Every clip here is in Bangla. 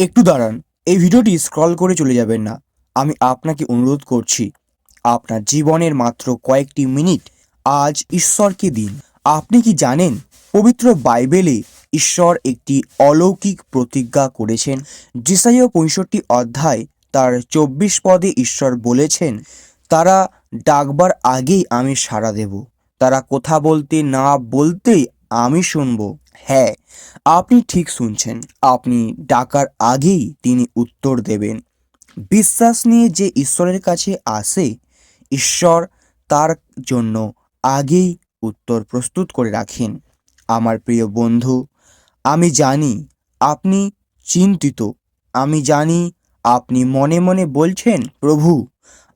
একটু দাঁড়ান, এই ভিডিওটি স্ক্রল করে চলে যাবেন না। আমি আপনাকে অনুরোধ করছি, আপনার জীবনের মাত্র কয়েকটি মিনিট আজ ঈশ্বরকে দিন। আপনি কি জানেন, পবিত্র বাইবেলে ঈশ্বর একটি অলৌকিক প্রতিজ্ঞা করেছেন? জিসাইয় পঁয়ষট্টি অধ্যায় তার চব্বিশ পদে ঈশ্বর বলেছেন, তারা ডাকবার আগেই আমি সাড়া দেব। তারা কথা বলতে না বলতেই আমি শুনব। হ্যাঁ আপনি ঠিক শুনছেন। আপনি ডাকার আগেই তিনি উত্তর দেবেন। বিশ্বাস নিয়ে যে ঈশ্বরের কাছে আসে, ঈশ্বর তার জন্য আগেই উত্তর প্রস্তুত করে রাখেন। আমার প্রিয় বন্ধু, আমি জানি আপনি চিন্তিত। আমি জানি আপনি মনে মনে বলছেন, প্রভু,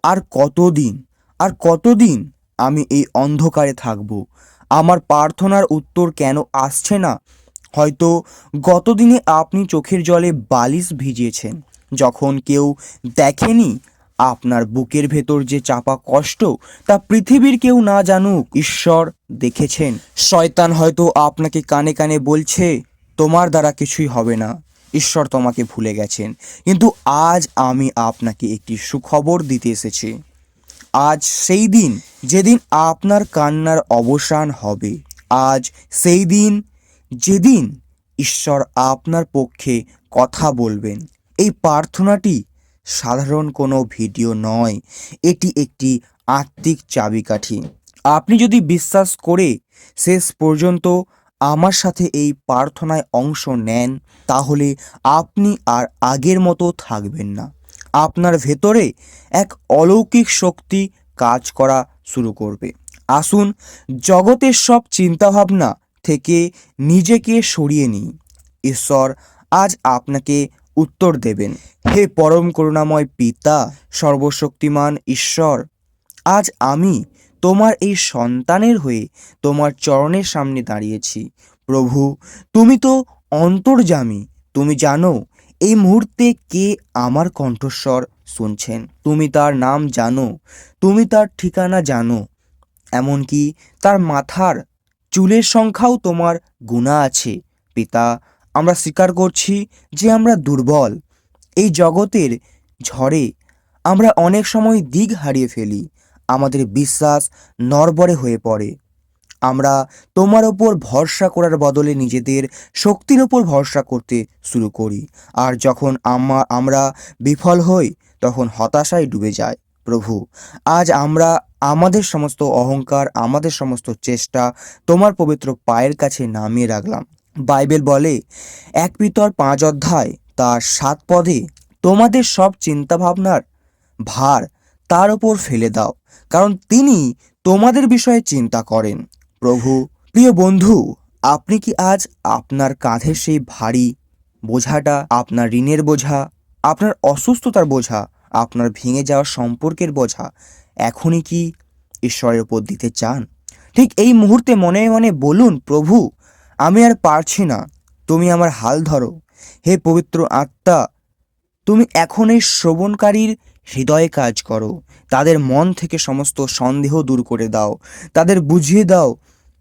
আর কতদিন আর কতদিন আমি এই অন্ধকারে থাকব? আমার প্রার্থনার উত্তর কেন আসছে না? হয়তো গতদিনে আপনি চোখের জলে বালিশ ভিজিয়েছেন, যখন কেউ দেখেনি আপনার বুকের ভেতর যে চাপা কষ্ট তা পৃথিবীর কেউ না জানুক, ঈশ্বর দেখেছেন। শয়তান হয়তো আপনাকে কানে কানে বলছে, তোমার দ্বারা কিছুই হবে না, ঈশ্বর তোমাকে ভুলে গেছেন। কিন্তু আজ আমি আপনাকে একটি সুখবর দিতে এসেছি। আজ সেই দিন যেদিন আপনার কান্নার অবসান হবে। আজ সেই দিন যেদিন ঈশ্বর আপনার পক্ষে কথা বলবেন। এই প্রার্থনাটি সাধারণ কোনো ভিডিও নয়, এটি একটি আত্মিক চাবিকাঠি। আপনি যদি বিশ্বাস করে শেষ পর্যন্ত আমার সাথে এই প্রার্থনায় অংশ নেন, তাহলে আপনি আর আগের মতো থাকবেন না। আপনার ভেতরে এক অলৌকিক শক্তি কাজ করা শুরু করবে। আসুন, জগতের সব চিন্তাভাবনা থেকে নিজেকে সরিয়ে নিই। ঈশ্বর আজ আপনাকে উত্তর দেবেন। হে পরম করুণাময় পিতা, সর্বশক্তিমান ঈশ্বর, আজ আমি তোমার এই সন্তানের হয়ে তোমার চরণের সামনে দাঁড়িয়েছি। প্রভু, তুমি তো অন্তর্জামী তুমি জানো এই মুহূর্তে কে আমার কণ্ঠস্বর শুনছেন? তুমি তার নাম জানো, তুমি তার ঠিকানা জানো, এমনকি তার মাথার চুলের সংখ্যাও তোমার গুণা আছে। পিতা, আমরা স্বীকার করছি যে আমরা দুর্বল। এই জগতের ঝড়ে আমরা অনেক সময় দিক হারিয়ে ফেলি। আমাদের বিশ্বাস নরবরে হয়ে পড়ে। আমরা তোমার ওপর ভরসা করার বদলে নিজেদের শক্তির ওপর ভরসা করতে শুরু করি। আর যখন আমা, আমরা বিফল হই, তখন হতাশায় ডুবে যায়। প্রভু, আজ আমরা আমাদের সমস্ত অহংকার, আমাদের সমস্ত চেষ্টা তোমার পবিত্র পায়ের কাছে নামিয়ে রাখলাম। বাইবেল বলে, এক পিতর পাঁচ অধ্যায়, তার সাত পদে তোমাদের সব চিন্তাভাবনার ভার তার ওপর ফেলে দাও, কারণ তিনি তোমাদের বিষয়ে চিন্তা করেন। প্রভু, প্রিয় বন্ধু, আপনি কি আজ আপনার কাঁধের সেই ভারী বোঝাটা, আপনার ঋণের বোঝা, আপনার অসুস্থতার বোঝা, আপনার ভেঙে যাওয়া সম্পর্কের বোঝা এখনই কি ঈশ্বরের উপর দিতে চান? ঠিক এই মুহূর্তে মনে মনে বলুন, প্রভু, আমি আর পারছি না। তুমি আমার হাল ধরো। হে পবিত্র আত্মা, তুমি এখন এই শ্রবণকারীর হৃদয়ে কাজ করো। তাদের মন থেকে সমস্ত সন্দেহ দূর করে দাও। তাদের বুঝিয়ে দাও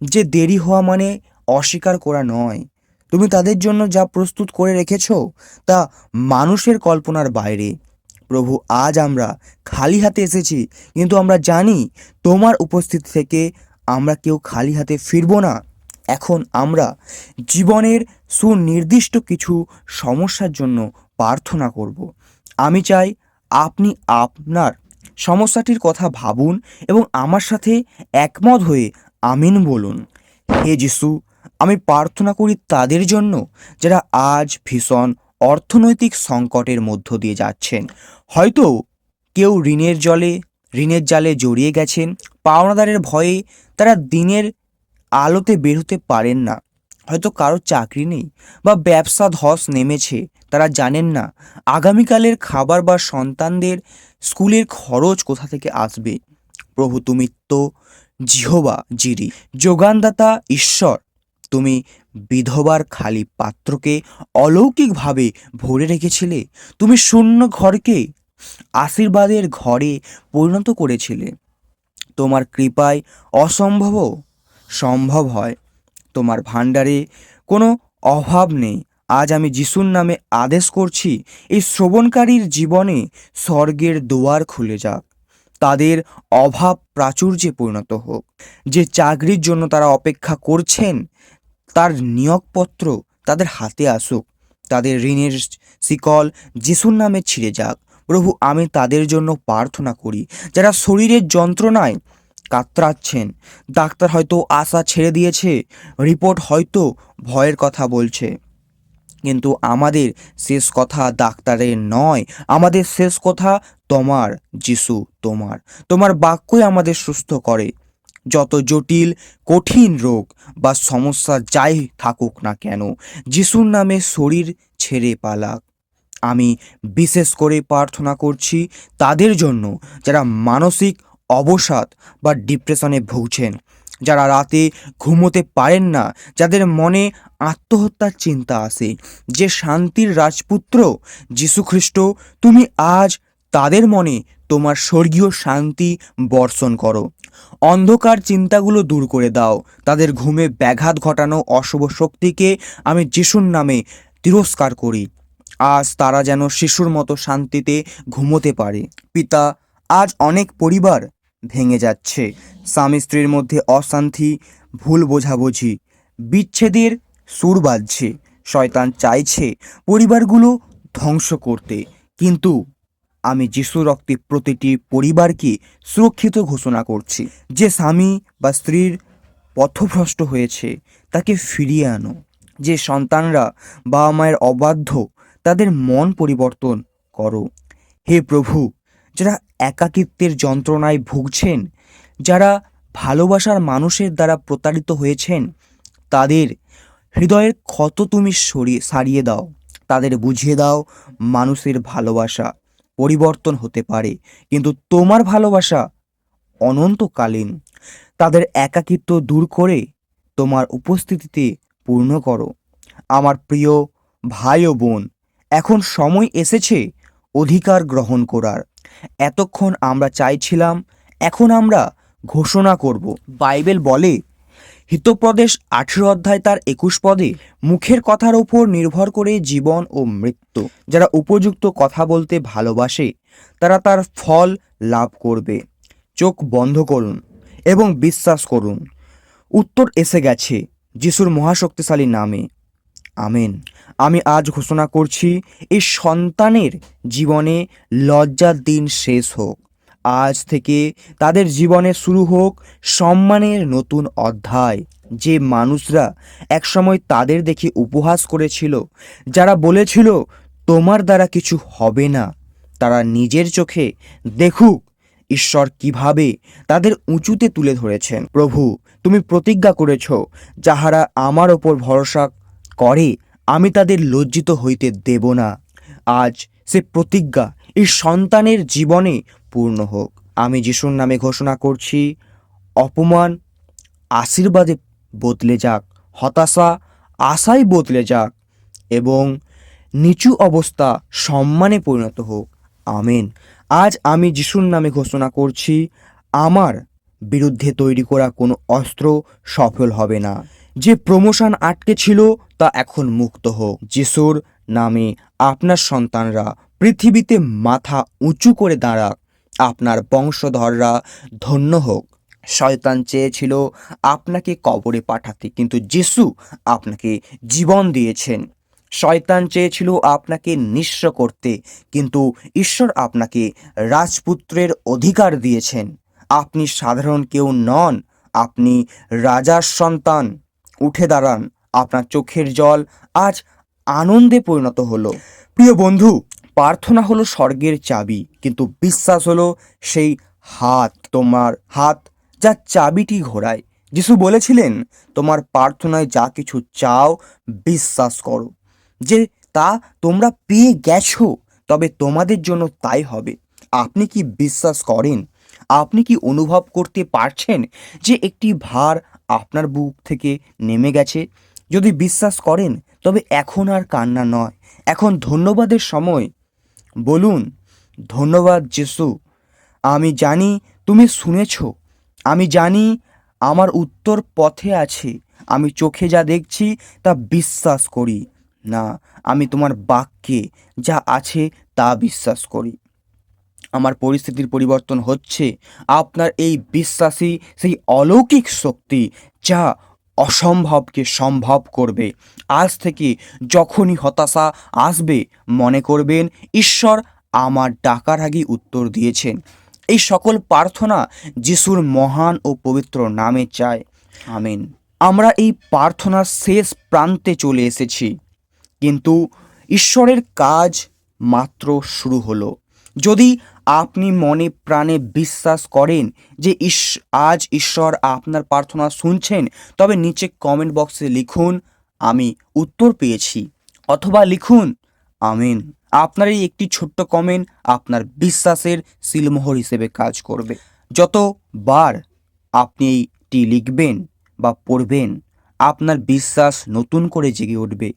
যে দেরি হওয়া মানে অস্বীকার করা নয়। তুমি তাদের জন্য যা প্রস্তুত করে রেখেছ, তা মানুষের কল্পনার বাইরে। প্রভু, আজ আমরা খালি হাতে এসেছি, কিন্তু আমরা জানি তোমার উপস্থিতি থেকে আমরা কেউ খালি হাতে ফিরবো না। এখন আমরা জীবনের সুনির্দিষ্ট কিছু সমস্যার জন্য প্রার্থনা করব। আমি চাই আপনি আপনার সমস্যাটির কথা ভাবুন এবং আমার সাথে একমত হয়ে আমিন বলুন, হে যিশু, আমি প্রার্থনা করি তাদের জন্য যারা আজ ভীষণ অর্থনৈতিক সংকটের মধ্য দিয়ে যাচ্ছেন। হয়তো কেউ ঋণের জলে, ঋণের জালে জড়িয়ে গেছেন, পাওনাদারের ভয়ে তারা দিনের আলোতে বের হতে পারেন না। হয়তো কারও চাকরি নেই বা ব্যবসা ধস নেমেছে, তারা জানেন না আগামীকালের খাবার বা সন্তানদের স্কুলের খরচ কোথা থেকে আসবে। প্রভু তুমি তো জিহবা জিরি, যোগানদাতা ঈশ্বর। তুমি বিধবার খালি পাত্রকে অলৌকিকভাবে ভরে রেখেছিলে। তুমি শূন্য ঘরকে আশীর্বাদের ঘরে পরিণত করেছিলে। তোমার কৃপায় অসম্ভবও সম্ভব হয়। তোমার ভাণ্ডারে কোনো অভাব নেই। আজ আমি যিশুর নামে আদেশ করছি, এই শ্রবণকারীর জীবনে স্বর্গের দুয়ার খুলে যাক। তাদের অভাব প্রাচুর্যে পরিণত হোক। যে চাকরির জন্য তারা অপেক্ষা করছেন, তার নিয়োগপত্র তাদের হাতে আসুক। তাদের ঋণের শিকল যিশুর নামে ছিঁড়ে যাক। প্রভু, আমি তাদের জন্য প্রার্থনা করি, যারা শরীরের যন্ত্রণায় কাতরাচ্ছেন। ডাক্তার হয়তো আশা ছেড়ে দিয়েছে, রিপোর্ট হয়তো ভয়ের কথা বলছে। কিন্তু আমাদের শেষ কথা ডাক্তারের নয়, আমাদের শেষ কথা তোমার, যিশু তোমার। তোমার বাক্যই আমাদের সুস্থ করে। যত জটিল, কঠিন রোগ বা সমস্যা যাই থাকুক না কেন, যিশুর নামে শরীর ছেড়ে পালাক। আমি বিশেষ করে প্রার্থনা করছি তাদের জন্য যারা মানসিক অবসাদ বা ডিপ্রেশনে ভুগছেন। যারা রাতে ঘুমোতে পারেন না, যাদের মনে আত্মহত্যার চিন্তা আসে যে শান্তির রাজপুত্র যীশুখ্রিস্ট, তুমি আজ তাদের মনে তোমার স্বর্গীয় শান্তি বর্ষণ করো। অন্ধকার চিন্তাগুলো দূর করে দাও। তাদের ঘুমে ব্যাঘাত ঘটানো অশুভ শক্তিকে আমি যিশুর নামে তিরস্কার করি। আজ তারা যেন শিশুর মতো শান্তিতে ঘুমোতে পারে। পিতা, আজ অনেক পরিবার ভেঙে যাচ্ছে। স্বামী স্ত্রীর মধ্যে অশান্তি, ভুল বোঝাবুঝি, বিচ্ছেদের সুর বাজছে। শয়তান চাইছে পরিবারগুলো ধ্বংস করতে। কিন্তু আমি যিশু রক্তে প্রতিটি পরিবারকে সুরক্ষিত ঘোষণা করছি। যে স্বামী বা স্ত্রীর পথভ্রষ্ট হয়েছে, তাকে ফিরিয়ে আনো। যে সন্তানরা বাবা মায়ের অবাধ্য, তাদের মন পরিবর্তন করো। হে প্রভু যারা একাকিত্বের যন্ত্রণায় ভুগছেন, যারা ভালোবাসার মানুষের দ্বারা প্রতারিত হয়েছেন, তাদের হৃদয়ের ক্ষত তুমি সরিয়ে, সারিয়ে দাও। তাদের বুঝিয়ে দাও, মানুষের ভালোবাসা পরিবর্তন হতে পারে, কিন্তু তোমার ভালোবাসা অনন্তকালীন। তাদের একাকিত্ব দূর করে তোমার উপস্থিতিতে পূর্ণ করো। আমার প্রিয় ভাই ও বোন, এখন সময় এসেছে অধিকার গ্রহণ করার। এতক্ষণ আমরা চাইছিলাম, এখন আমরা ঘোষণা করব। বাইবেল বলে হিতপ্রদেশ আঠেরো অধ্যায় তার একুশ পদে, মুখের কথার ওপর নির্ভর করে জীবন ও মৃত্যু। যারা উপযুক্ত কথা বলতে ভালোবাসে, তারা তার ফল লাভ করবে। চোখ বন্ধ করুন এবং বিশ্বাস করুন। উত্তর এসে গেছে, যিশুর মহাশক্তিশালী নামে। আমেন। আমি আজ ঘোষণা করছি, এই সন্তানের জীবনে লজ্জার দিন শেষ হোক। আজ থেকে তাদের জীবনে শুরু হোক সম্মানের নতুন অধ্যায়। যে মানুষরা একসময় তাদের দেখে উপহাস করেছিল, যারা বলেছিল, তোমার দ্বারা কিছু হবে না। তারা নিজের চোখে, দেখুক, ঈশ্বর কীভাবে তাদের উঁচুতে তুলে ধরেছেন। প্রভু, তুমি প্রতিজ্ঞা করেছ, যাহারা আমার ওপর ভরসা করে, আমি তাদের লজ্জিত হইতে দেব না। আজ সে প্রতিজ্ঞা এই সন্তানের জীবনে পূর্ণ হোক। আমি যিশুর নামে ঘোষণা করছি, অপমান আশীর্বাদে বদলে যাক, হতাশা আশায় বদলে যাক এবং নিচু অবস্থা সম্মানে পরিণত হোক। আমেন। আজ আমি যিশুর নামে ঘোষণা করছি, আমার বিরুদ্ধে তৈরি করা কোনো অস্ত্র সফল হবে না। যে প্রমোশন আটকে ছিল তা এখন মুক্ত হোক। যিশুর নামে আপনার সন্তানরা পৃথিবীতে মাথা উঁচু করে দাঁড়াক, আপনার বংশধররা ধন্য হোক। শয়তান চেয়েছিল আপনাকে কবরে পাঠাতে, কিন্তু যিশু আপনাকে জীবন দিয়েছেন। শয়তান চেয়েছিল আপনাকে নিঃস্ব করতে, কিন্তু ঈশ্বর আপনাকে রাজপুত্রের অধিকার দিয়েছেন। আপনি সাধারণ কেউ নন, আপনি রাজার সন্তান। উঠে দাঁড়ান। আপনার চোখের জল আজ আনন্দে পরিণত হলো। প্রিয় বন্ধু, প্রার্থনা হলো স্বর্গের চাবি, কিন্তু বিশ্বাস হলো সেই হাত তোমার হাত যা চাবিটি ঘোরায়। যিশু বলেছিলেন, তোমার প্রার্থনায় যা কিছু চাও, বিশ্বাস করো। যে তা তোমরা পেয়ে গেছো, তবে তোমাদের জন্য তাই হবে। আপনি কি বিশ্বাস করেন? আপনি কি অনুভব করতে পারছেন যে একটি ভার আপনার বুক থেকে নেমে গেছে। যদি বিশ্বাস করেন, তবে এখন আর কান্না নয়। এখন ধন্যবাদের সময়। বলুন, ধন্যবাদ যিশু। আমি জানি তুমি শুনেছ। আমি জানি আমার উত্তর পথে আছে। আমি চোখে যা দেখছি, তা বিশ্বাস করি। না, আমি তোমার বাক্যে যা আছে, তা বিশ্বাস করি। আমার পরিস্থিতির পরিবর্তন হচ্ছে। আপনার এই বিশ্বাসই সেই অলৌকিক শক্তি যা অসম্ভবকে সম্ভব করবে। আজ থেকে যখনই হতাশা আসবে, মনে করবেন, ঈশ্বর আমার ডাকার আগেই উত্তর দিয়েছেন। এই সকল প্রার্থনা যিশুর মহান ও পবিত্র নামে চায়। আমিন। আমরা এই প্রার্থনার শেষ প্রান্তে চলে এসেছি। কিন্তু ঈশ্বরের কাজ মাত্র শুরু হলো। যদি আপনি মনে প্রাণে বিশ্বাস করেন যে ইস, আজ ঈশ্বর আপনার প্রার্থনা শুনছেন, তবে নিচে কমেন্ট বক্সে লিখুন, আমি উত্তর পেয়েছি। অথবা লিখুন, আমিন। আপনার এই একটি ছোট্ট কমেন্ট আপনার বিশ্বাসের সিলমোহর হিসেবে কাজ করবে। যতবার আপনি এইটি লিখবেন বা পড়বেন, আপনার বিশ্বাস নতুন করে জেগে উঠবে।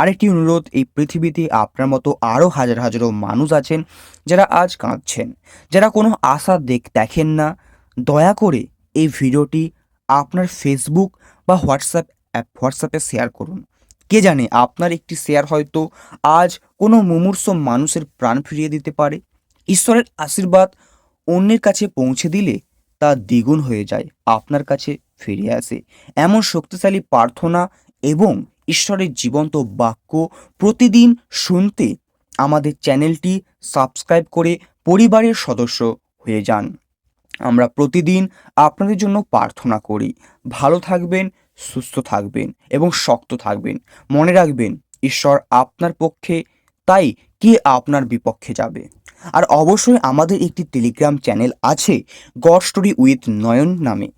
আরেকটি অনুরোধ, এই পৃথিবীতে আপনার মতো আরও হাজার হাজারো মানুষ আছেন যারা আজ কাঁদছেন। যারা কোনো আশা দেখ, দেখেন না, দয়া করে এই ভিডিওটি আপনার ফেসবুক বা হোয়াটসঅ্যাপ অ্যাপ হোয়াটসঅ্যাপে শেয়ার করুন। কে জানে আপনার একটি শেয়ার হয়তো আজ কোনো মুমূর্ষ মানুষের প্রাণ ফিরিয়ে দিতে পারে। ঈশ্বরের আশীর্বাদ অন্যের কাছে পৌঁছে দিলে তা দ্বিগুণ হয়ে যায়, আপনার কাছে ফিরে আসে। এমন শক্তিশালী প্রার্থনা এবং ঈশ্বরের জীবন্ত বাক্য প্রতিদিন শুনতে আমাদের চ্যানেলটি সাবস্ক্রাইব করে পরিবারের সদস্য হয়ে যান। আমরা প্রতিদিন আপনাদের জন্য প্রার্থনা করি। ভালো থাকবেন, সুস্থ থাকবেন এবং শক্ত থাকবেন। মনে রাখবেন, ঈশ্বর আপনার পক্ষে, তাই কে আপনার বিপক্ষে যাবে? আর অবশ্যই আমাদের একটি টেলিগ্রাম চ্যানেল আছে, গড স্টোরি উইথ নয়ন নামে।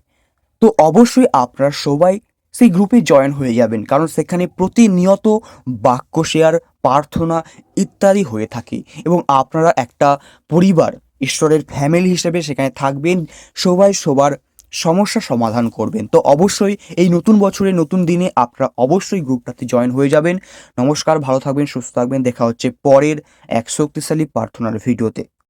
তো অবশ্যই আপনারা সবাই সেই গ্রুপে জয়েন হয়ে যাবেন। কারণ সেখানে প্রতিনিয়ত বাক্য শেয়ার প্রার্থনা ইত্যাদি হয়ে থাকে এবং আপনারা একটা পরিবার, ঈশ্বরের ফ্যামিলি হিসেবে সেখানে থাকবেন, সবাই সবার সমস্যা সমাধান করবেন। তো অবশ্যই এই নতুন বছরের নতুন দিনে আপনারা অবশ্যই গ্রুপটাতে জয়েন হয়ে যাবেন। নমস্কার, ভালো থাকবেন, সুস্থ থাকবেন। দেখা হচ্ছে পরের এক শক্তিশালী প্রার্থনার ভিডিওতে।